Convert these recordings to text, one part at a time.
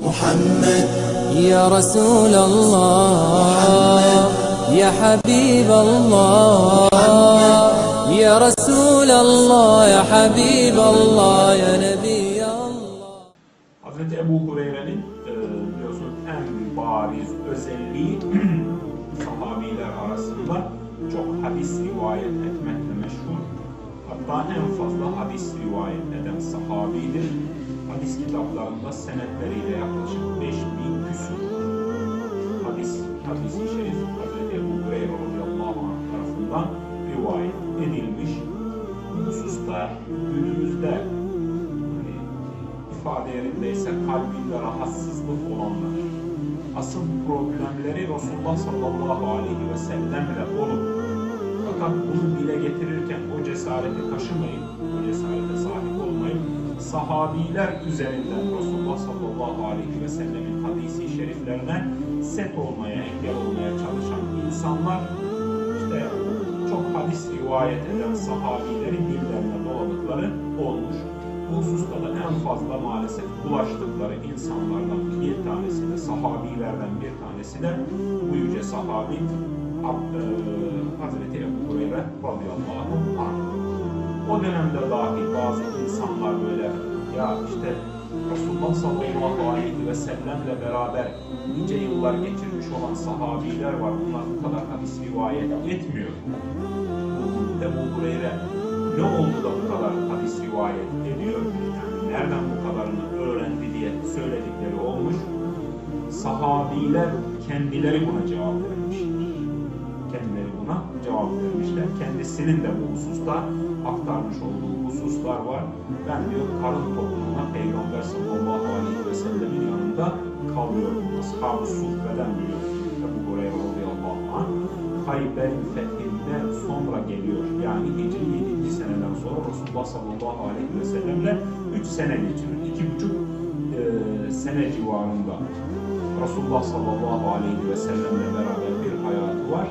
محمد يا رسول الله يا حبيب الله يا رسول الله يا حبيب الله يا نبي الله Hazreti Ebu Hureyre'nin e, biliyorsunuz en bariz özelliği sahabiler arasında çok hadis rivayet etmekle meşhur. Hatta en fazla hadis rivayet eden sahabidir. Hadis kitaplarında senetleriyle yaklaşık 5000 küsur hadis, hadis-i şerif Hazreti Ebu Hureyre radıyallahu anh tarafından rivayet edilmiş. Bu hususta günümüzde hani ifade yerindeyse kalbinde rahatsızlık olanlar, asıl problemleri Resulullah sallallahu aleyhi ve sellemle olup fakat bunu dile getirirken o cesareti taşımayıp, o cesarete sahip sahabiler üzerinden Resulullah sallallahu aleyhi ve sellemin hadisi şeriflerine set olmaya, engel olmaya çalışan insanlar işte çok hadis rivayet eden sahabilerin dillerine doladıkları olmuş. Bu hususta da en fazla maalesef bulaştıkları insanlardan bir tanesi de sahabilerden bir tanesi de bu yüce sahabi Ab- eee, Hazreti Ebu Hureyre radıyallahu anh. O dönemde dahi bazı ya işte Resulullah sallallahu aleyhi ve sellemle beraber nice yıllar geçirmiş olan sahabiler var. Bunlar bu kadar hadis rivayet etmiyor. Bu Ebu Hureyre ne oldu da bu kadar hadis rivayet ediyor? Yani nereden bu kadarını öğrendi diye söyledikleri olmuş. Sahabiler kendileri buna cevap vermişler. Vermişler. Kendisinin de bu hususta aktarmış olduğu hususlar var. Ben diyor karın toplumuna Peygamber sallallahu aleyhi ve sellemin yanında kalıyorum. Ashab-ı Suffe'den diyor. Ebu Hureyre radıyallahu anh. Hayber'in fethinde sonra geliyor. Yani Hicri 7. seneden sonra Resulullah sallallahu aleyhi ve sellemle 3 sene geçiriyor. 2,5 e, sene civarında Resulullah sallallahu aleyhi ve sellemle beraber bir hayatı var.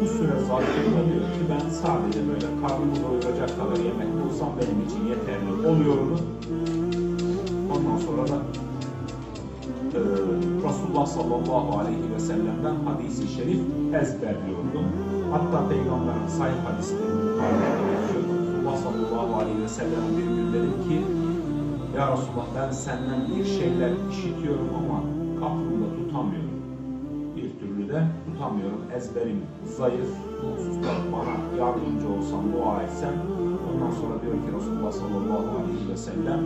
Bu süre zarfında diyor ki ben sadece böyle karnımı doyuracak kadar yemek bulsam benim için yeterli oluyordu. Ondan sonra da e, Resulullah sallallahu aleyhi ve sellem'den hadisi şerif ezberliyordum. Hatta Peygamber'in sahih hadislerini mukarene ediyor. Resulullah sallallahu aleyhi ve sellem bir gün dedim ki Ya Resulullah ben senden bir şeyler işitiyorum ama aklımda tutamıyorum. Bir türlü de tutamıyorum. Ezberim zayıf. Bu hususta bana yardımcı olsan, dua etsen. Ondan sonra diyor ki Resulullah sallallahu aleyhi ve sellem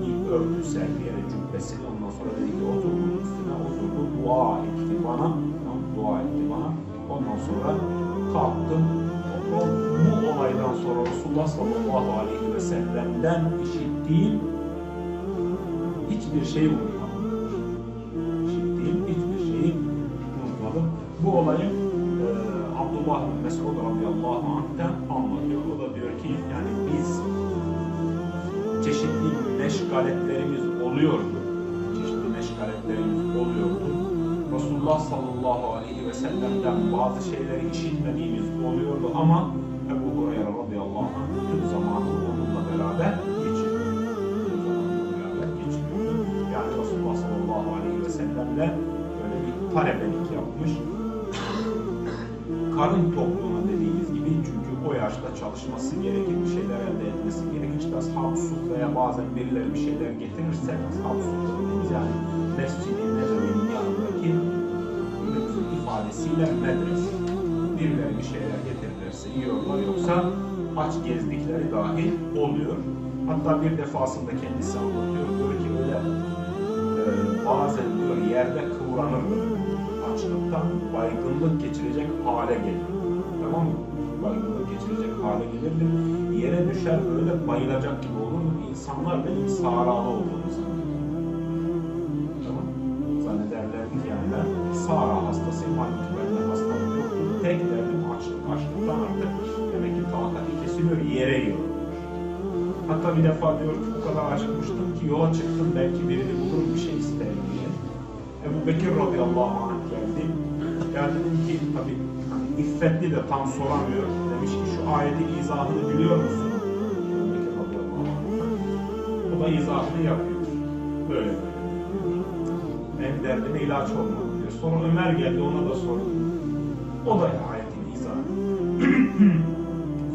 bir örtü serdi yere cübbesini. Ondan sonra dedi ki oturdu üstüne oturdu. Dua etti bana. Tamam, dua etti bana. Ondan sonra kalktım. Bu olaydan sonra Resulullah sallallahu aleyhi ve sellem'den işittiğim hiçbir şey unutmadım. Radıyallahu anh'ten anlatıyor. O da diyor ki yani biz çeşitli meşgaletlerimiz oluyordu. Çeşitli meşgaletlerimiz oluyordu. Resulullah sallallahu aleyhi ve sellem'den bazı şeyleri işitmediğimiz oluyordu ama Ebu Hureyre radıyallahu anh tüm zamanı onunla beraber. Yani Resulullah sallallahu aleyhi ve sellemle böyle bir talebelik yapmış. Karın tokluğuna çalışması gerekir, bir şeyler elde etmesi gerekir. İşte ashab-ı suffaya bazen birileri bir şeyler getirirse ashab-ı suffa dediğimiz yani Mescid-i Nebevi'nin yanındaki günümüzün ifadesiyle medres. Birileri bir şeyler getirirlerse yiyorlar yoksa aç gezdikleri dahi oluyor. Hatta bir defasında kendisi anlatıyor. Diyor ki öyle e, bazen diyor yerde kıvranırdı. Açlıktan baygınlık geçirecek hale gelir. Tamam mı? Baygınlık geçirecek hale gelirdi. Yere düşer böyle bayılacak gibi olurdu. İnsanlar benim sağralı olduğumu zannederdi. Tamam Zannederlerdi ki yani ben sağra hastasıyım. Halbuki bende hastalık yoktu. Tek derdim açlık. Açlıktan artık demek ki talataki kesiliyor, yere yiyor. Hatta bir defa diyor ki o kadar acıkmıştım ki yola çıktım belki birini bulurum bir şey isterim diye. Ebu Bekir radıyallahu anh geldi. Ya dedim ki tabi hani iffetli de tam soramıyor. Demiş ki şu ayetin izahını biliyor musun? O da izahını yapıyor. Böyle böyle. derdine ilaç olmadı diyor. Sonra Ömer geldi ona da sordu. O da ayetin izahı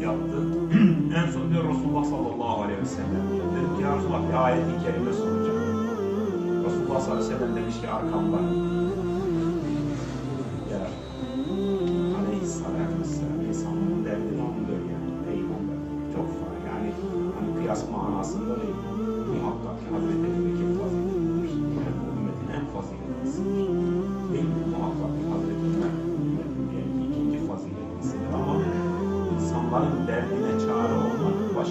yaptı. en son diyor Resulullah sallallahu aleyhi ve sellem diyor. Dedim ki ya Resulullah bir ayeti kerime soracağım. Resulullah sallallahu aleyhi ve sellem demiş ki arkamda.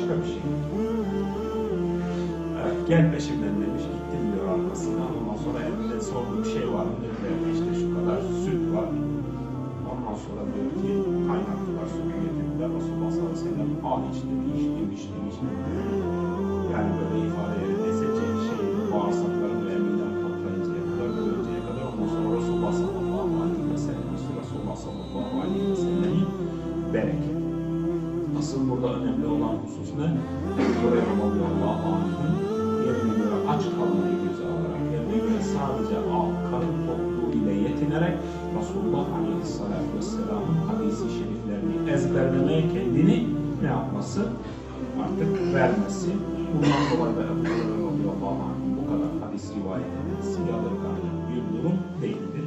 Başka bir şey. Evet, gel peşimden demiş, önemli olan husus ne? Buraya radıyallahu anh'ın yerine göre aç kalmayı göze alarak, yerine göre sadece karın tokluğu ile yetinerek Resulullah aleyhissalatü vesselamın hadisi şeriflerini ezberlemeye kendini ne yapması? Artık vermesi. Bundan dolayı da Ebu anh'ın bu kadar hadis rivayet etmesi yadırganacak bir durum değildir.